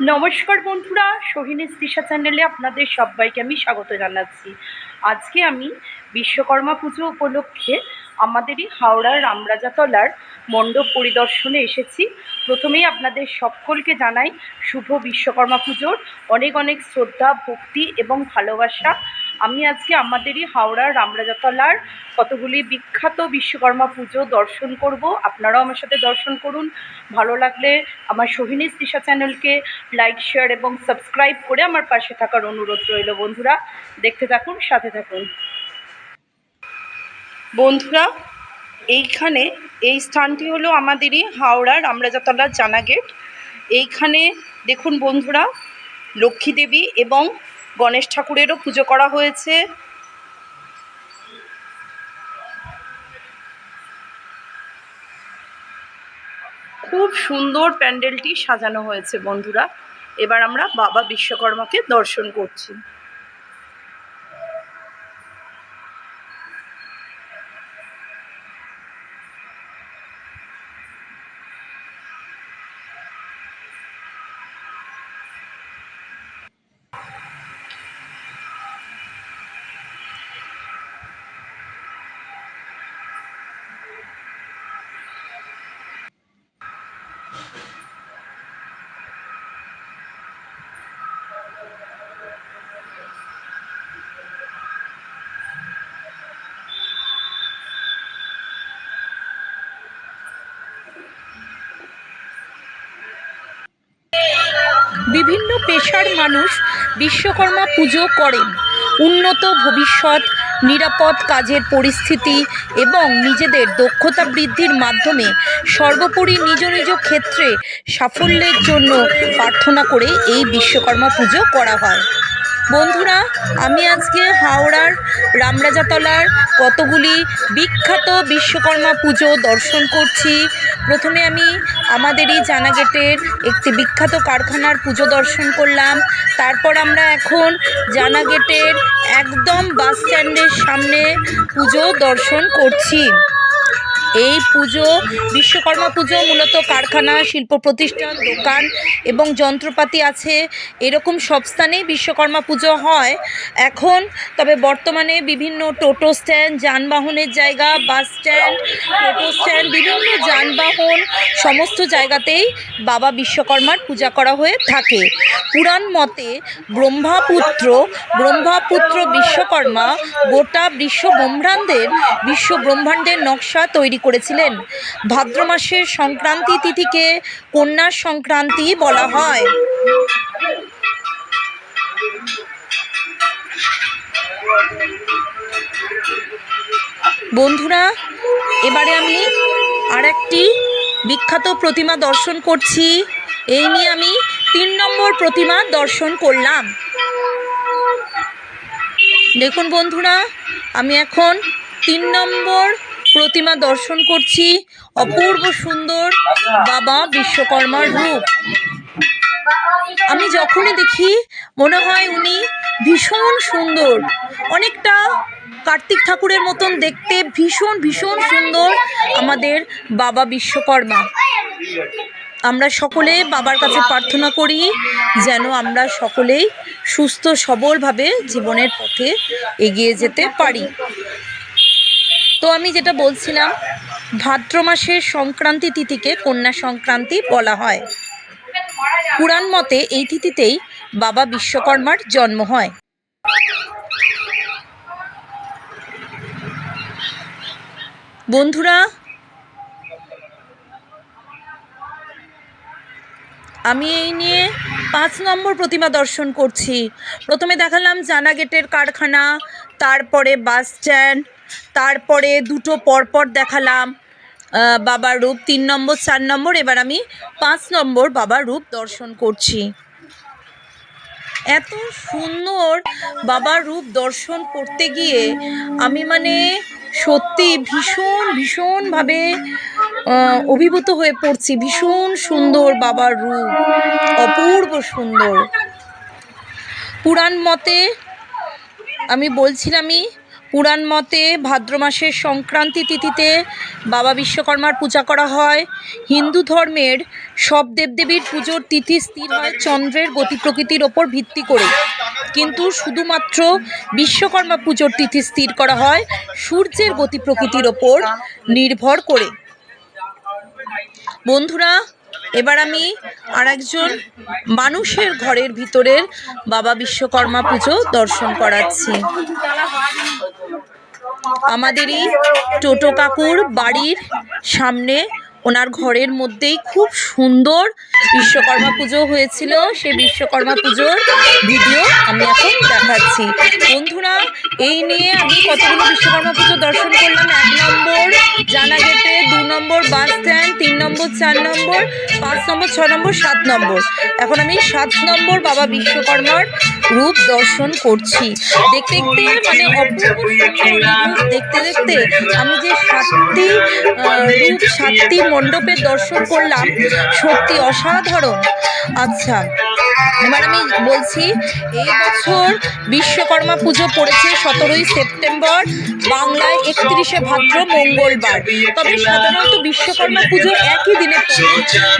নমস্কার বন্ধুরা, সোহিনী তৃষা চ্যানেলে আপনাদের সবাইকে আমি স্বাগত জানাচ্ছি। আজকে আমি বিশ্বকর্মা পুজো উপলক্ষে আমাদেরই হাওড়ার রামরাজাতলার মণ্ডপ পরিদর্শনে এসেছি। প্রথমেই আপনাদের সকলকে জানাই শুভ বিশ্বকর্মা পুজোর অনেক অনেক শ্রদ্ধা, ভক্তি এবং ভালোবাসা। আমি আজকে আমাদেরই হাওড়ার রামরাজাতলার কতগুলি বিখ্যাত বিশ্বকর্মা পুজো দর্শন করব। আপনারাও আমার সাথে দর্শন করুন। ভালো লাগলে আমার সোহিনী তৃষা চ্যানেলকে লাইক, শেয়ার এবং সাবস্ক্রাইব করে আমার পাশে থাকার অনুরোধ রইল বন্ধুরা। দেখতে থাকুন, সাথে থাকুন। বন্ধুরা, এইখানে এই স্থানটি হলো আমাদেরই হাওড়ার রামরাজাতলার জানা গেট এইখানে দেখুন বন্ধুরা, লক্ষ্মী দেবী এবং গণেশ ঠাকুরেরও পুজো করা হয়েছে। খুব সুন্দর প্যান্ডেলটি সাজানো হয়েছে বন্ধুরা। এবার আমরা বাবা বিশ্বকর্মাকে দর্শন করছি। বিভিন্ন পেশার মানুষ বিশ্বকর্মা পুজো করেন। উন্নত ভবিষ্যৎ নিরাপদ কাজের পরিস্থিতি এবং নিজেদের দক্ষতা বৃদ্ধির মাধ্যমে সর্বোপরি নিজ নিজ ক্ষেত্রে সাফল্যের জন্য প্রার্থনা করে এই বিশ্বকর্মা পুজো করা হয়। বন্ধুরা, আমি আজকে হাওড়ার রামরাজাতলার কতগুলি বিখ্যাত বিশ্বকর্মা পুজো দর্শন করছি। প্রথমে আমি আমাদেরই জানা গেটের একটি বিখ্যাত কারখানার পুজো দর্শন করলাম। তারপর আমরা এখন জানা গেটের একদম বাস স্ট্যান্ডের সামনে পুজো দর্শন করছি। এই পুজো বিশ্বকর্মা পুজো, মূলত কারখানা, শিল্প প্রতিষ্ঠান, দোকান এবং যন্ত্রপাতি আছে। এরকম সব স্থানেই বিশ্বকর্মা পুজো হয়। এখন তবে বর্তমানে বিভিন্ন টোটো স্ট্যান্ড, যানবাহনের জায়গা, বাস স্ট্যান্ড, টোটো স্ট্যান্ড, বিভিন্ন যানবাহন সমস্ত জায়গাতেই বাবা বিশ্বকর্মার পূজা করা হয়ে থাকে। পুরাণ মতে ব্রহ্মাপুত্র ব্রহ্মাপুত্র বিশ্বকর্মা, গোটা বিশ্ব ব্রহ্মাণ্ডের বিশ্ব ব্রহ্মাণ্ডের নকশা তৈরি করেছিলেন। ভাদ্র মাসের সংক্রান্তি তিথিকে কন্যা সংক্রান্তি বলা হয়। বন্ধুরা, এবারে আমি আর একটি বিখ্যাত প্রতিমা দর্শন করছি। এই নিয়ে আমি তিন নম্বর প্রতিমা দর্শন করলাম। দেখুন বন্ধুরা, আমি এখন তিন নম্বর প্রতিমা দর্শন করছি অপূর্ব সুন্দর বাবা বিশ্বকর্মার রূপ। আমি যখনই দেখি, মনে হয় উনি ভীষণ সুন্দর। অনেকটা কার্তিক ঠাকুরের মতন দেখতে ভীষণ ভীষণ সুন্দর আমাদের বাবা বিশ্বকর্মা। আমরা সকলে বাবার কাছে প্রার্থনা করি যেন আমরা সকলেই সুস্থ, সবলভাবে জীবনের পথে এগিয়ে যেতে পারি। তো আমি যেটা বলছিলাম, ভাদ্র মাসের সংক্রান্তি তিথিকে কন্যা সংক্রান্তি বলা হয়। পুরাণ মতে এই তিথিতেই বাবা বিশ্বকর্মার জন্ম হয়। বন্ধুরা, আমি এই নিয়ে পাঁচ নম্বর প্রতিমা দর্শন করছি। প্রথমে দেখালাম জানা গেটের কারখানা, তারপরে বাস স্ট্যান্ড তারপরে দুটো পরপর দেখালাম বাবার রূপ তিন নম্বর, চার নম্বর, এবার আমি পাঁচ নম্বর বাবার রূপ দর্শন করছি। এত সুন্দর বাবার রূপ দর্শন করতে গিয়ে আমি মানে সত্যি ভীষণ, ভীষণভাবে অভিভূত হয়ে পড়ছি। ভীষণ সুন্দর বাবার রূপ, অপূর্ব সুন্দর। পুরাণ মতে আমি বলছিলামই পুরাণ মতে ভাদ্র মাসের সংক্রান্তি তিথিতে বাবা বিশ্বকর্মার পূজা করা হয়। হিন্দু ধর্মের সব দেবদেবীর পুজোর তিথি স্থির হয় চন্দ্রের গতি প্রকৃতির ওপর ভিত্তি করে। কিন্তু শুধুমাত্র বিশ্বকর্মা পুজোর তিথি স্থির করা হয় সূর্যের গতি প্রকৃতির ওপর নির্ভর করে। বন্ধুরা এবার আমি আর একজন মানুষের ঘরের ভিতরের বাবা বিশ্বকর্মা পুজো দর্শন করাচ্ছি। আমাদেরই টোটো কাকুর বাড়ির সামনে, ওনার ঘরের মধ্যেই খুব সুন্দর বিশ্বকর্মা পুজো হয়েছিল, সেই বিশ্বকর্মা পুজোর ভিডিও আমি এখন দেখাচ্ছি। বন্ধুরা, এই নিয়ে আমি কতগুলো বিশ্বকর্মা পুজো দর্শন করলাম। এক নম্বর জানা গেটে দু নম্বর বাস স্ট্যান্ড, তিন নম্বর, চার নম্বর, পাঁচ নম্বর, ছ নম্বর, সাত নম্বর। এখন আমি সাত নম্বর বাবা বিশ্বকর্মার রূপ দর্শন করছি। দেখতে দেখতে মানে দেখতে দেখতে আমি যে সাতটি রূপ, সাতটি মণ্ডপের দর্শন করলাম, সত্যি অসাধারণ আচ্ছা এবার আমি বলছি এই বছর বিশ্বকর্মা পুজো পড়েছে সতেরোই সেপ্টেম্বর, বাংলায় একত্রিশে ভাদ্র মঙ্গলবার। তবে সাধারণত বিশ্বকর্মা পুজো একই দিনে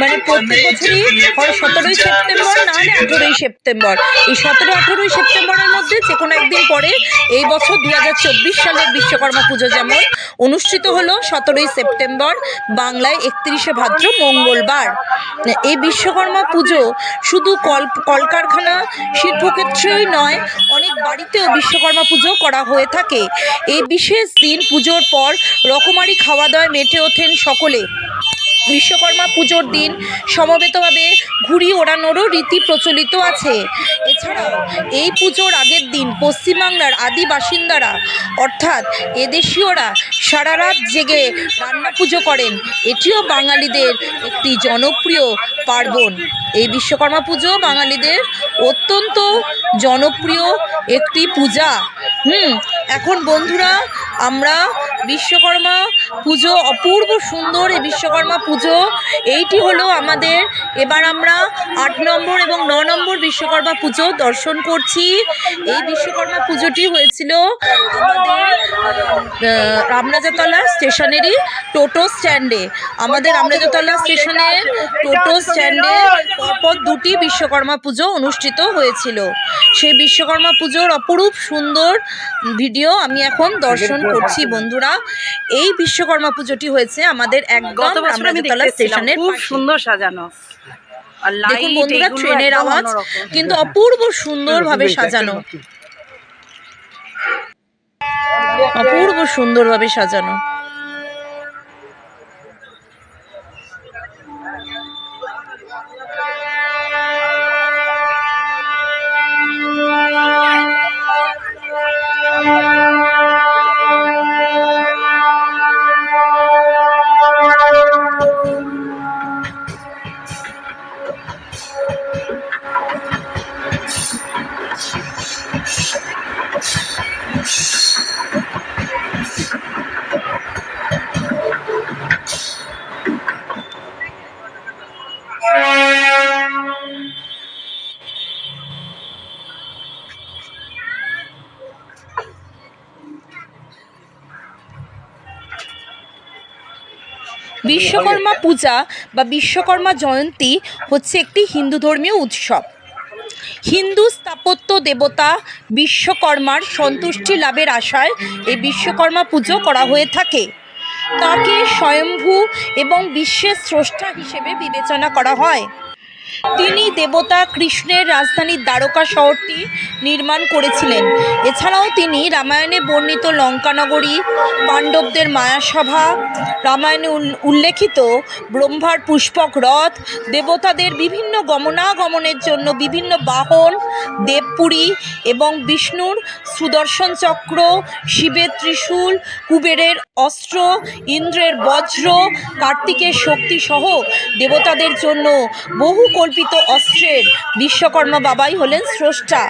মানে প্রত্যেক বছরই হয় সতেরোই সেপ্টেম্বর, না হলে আঠেরোই সেপ্টেম্বর। এই সতেরো আঠেরোই সেপ্টেম্বরের মধ্যে যে কোনো একদিন পরে এই বছর দু হাজার চব্বিশ সালের বিশ্বকর্মা পুজো যেমন। অনুষ্ঠিত হলো সতেরোই সেপ্টেম্বর, বাংলায় একত্রিশে ভাদ্র মঙ্গলবার। এই বিশ্বকর্মা পুজো শুধু কল কলকারখানা শিল্পক্ষেত্রেই নয়, অনেক বাড়িতেও বিশ্বকর্মা পুজো করা হয়ে থাকে। এই বিশেষ দিন পুজোর পর রকমারি খাওয়া দাওয়ায় মেতে ওঠেন সকলে। বিশ্বকর্মা পুজোর দিন সমবেতভাবে ঘুড়ি ওড়ানোরও রীতি প্রচলিত আছে। এছাড়াও এই পুজোর আগের দিন পশ্চিমবাংলার আদি বাসিন্দারা, অর্থাৎ এদেশীয়রা, সারা রাত জেগে রান্না পুজো করেন। এটিও বাঙালিদের একটি জনপ্রিয় পার্বণ। এই বিশ্বকর্মা পুজো বাঙালিদের অত্যন্ত জনপ্রিয় একটি পূজা। হুম, এখন বন্ধুরা আমরা বিশ্বকর্মা পুজো, অপূর্ব সুন্দর এই বিশ্বকর্মা পুজো। এইটি হলো আমাদের, এবার আমরা আট নম্বর এবং ন নম্বর বিশ্বকর্মা পুজো দর্শন করছি। এই বিশ্বকর্মা পুজোটি হয়েছিল আমাদের রামরাজাতলা স্টেশনেরই টোটো স্ট্যান্ডে। আমাদের রামরাজাতলা স্টেশনের টোটো স্ট্যান্ডে পরপর দুটি বিশ্বকর্মা পুজো অনুষ্ঠিত হয়েছিল। সেই বিশ্বকর্মা পুজোর অপরূপ সুন্দর ভিডিও আমি এখন দর্শন করছি বন্ধুরা। এই বিশ্বকর্মা পুজোটি হয়েছে আমাদের একদম গত বছর আমি রামরাজাতলা দেখতেছিলাম স্টেশনের খুব সুন্দর সাজানো। দেখুন বন্ধুরা ট্রেনের আওয়াজ কিন্তু অপূর্ব সুন্দরভাবে সাজানো। অপূর্ব সুন্দরভাবে সাজানো। Thank you. বিশ্বকর্মা পূজা বা বিশ্বকর্মা জয়ন্তী হচ্ছে একটি হিন্দু ধর্মীয় উৎসব। হিন্দু স্থাপত্য দেবতা বিশ্বকর্মার সন্তুষ্টি লাভের আশায় এই বিশ্বকর্মা পুজো করা হয়ে থাকে। তাকে স্বয়ম্ভু এবং বিশ্বের স্রষ্টা হিসেবে বিবেচনা করা হয়। তিনি দেবতা কৃষ্ণের রাজধানী দ্বারকা শহরটি নির্মাণ করেছিলেন। এছাড়াও তিনি রামায়ণে বর্ণিত লঙ্কানগরী, পাণ্ডবদের মায়াসভা, রামায়ণে উল- উল্লেখিত ব্রহ্মার পুষ্পক রথ, দেবতাদের বিভিন্ন গমনাগমনের জন্য বিভিন্ন বাহন, দেবপুরী এবং বিষ্ণুর সুদর্শন চক্র, শিবের ত্রিশূল, কুবেরের অস্ত্র, ইন্দ্রের বজ্র, কার্তিকের শক্তি সহ দেবতাদের জন্য বহু কল্পিত অস্ত্রের বিশ্বকর্মা বাবাই হলেন স্রষ্টা।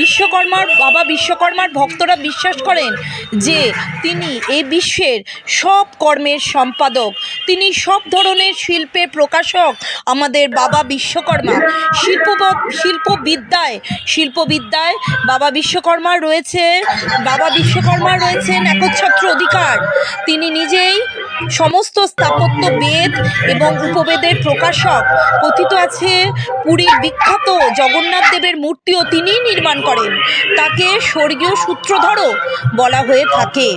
বিশ্বকর্মার বাবা বিশ্বকর্মার ভক্তরা বিশ্বাস করেন যে তিনি এই বিশ্বের সব কর্মের সম্পাদক। তিনি সব ধরনের শিল্পের প্রকাশক আমাদের বাবা বিশ্বকর্মা। শিল্প শিল্পবিদ্যায় শিল্পবিদ্যায় বাবা বিশ্বকর্মা রয়েছে, বাবা বিশ্বকর্মা রয়েছেন একচ্ছত্র অধিকার। তিনি নিজেই সমস্ত স্থাপত্য বেদ এবং উপবেদের প্রকাশক কথিত আছে পুরীর বিখ্যাত জগন্নাথ দেবের মূর্তিও তিনিই নির্মাণ করেন। তাকে স্বর্গীয় সূত্রধরও বলা হয়ে থাকে।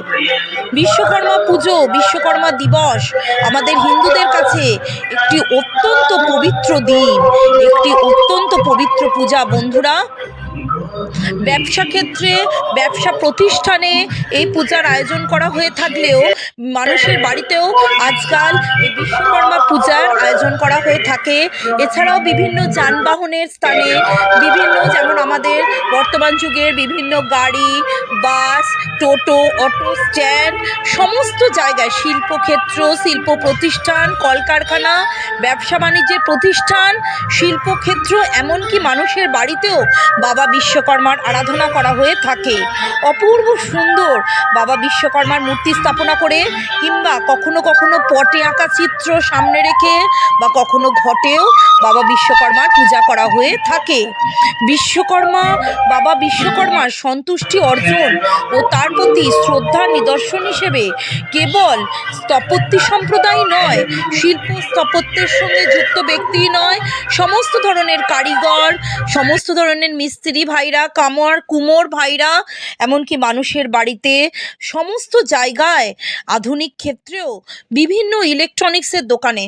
বিশ্বকর্মা পুজো, বিশ্বকর্মা দিবস আমাদের হিন্দুদের কাছে একটি অত্যন্ত পবিত্র দিন। একটি অত্যন্ত পবিত্র পূজা, বন্ধুরা। ব্যবসা ক্ষেত্রে, ব্যবসা প্রতিষ্ঠানে এই পূজার আয়োজন করা হয়ে থাকলেও মানুষের বাড়িতেও আজকাল এই বিশ্বকর্মা পূজার আয়োজন করা হয়ে থাকে। এছাড়াও বিভিন্ন যানবাহনের স্থানে বিভিন্ন যেমন আমাদের বর্তমান যুগের বিভিন্ন গাড়ি, বাস, টোটো, অটো, স্ট্যান্ড সমস্ত জায়গায় শিল্পক্ষেত্র, শিল্প প্রতিষ্ঠান, কলকারখানা, ব্যবসা বাণিজ্যের প্রতিষ্ঠান, শিল্পক্ষেত্র এমনকি মানুষের বাড়িতেও বাবা বিশ্বকর্মার আরাধনা করা হয়ে থাকে। অপূর্ব সুন্দর বাবা বিশ্বকর্মার মূর্তি স্থাপনা করে কিংবা কখনো কখনো পটে আঁকা চিত্র সামনে রেখে বা কখনো ঘটেও বাবা বিশ্বকর্মার পূজা করা হয়ে থাকে। বিশ্বকর্মা, বাবা বিশ্বকর্মার সন্তুষ্টি অর্জন ও তার প্রতি শ্রদ্ধার নিদর্শন হিসেবে কেবল স্থপতি সম্প্রদায় নয়, শিল্প স্থাপত্যের সঙ্গে যুক্ত ব্যক্তি নয়, সমস্ত ধরনের কারিগর, সমস্ত ধরনের মিস্ত্রি ভাইরা কামর কুমোর ভাইরা এমনকি মানুষের বাড়িতে সমস্ত জায়গায় আধুনিক ক্ষেত্রেও বিভিন্ন ইলেকট্রনিক্সের দোকানে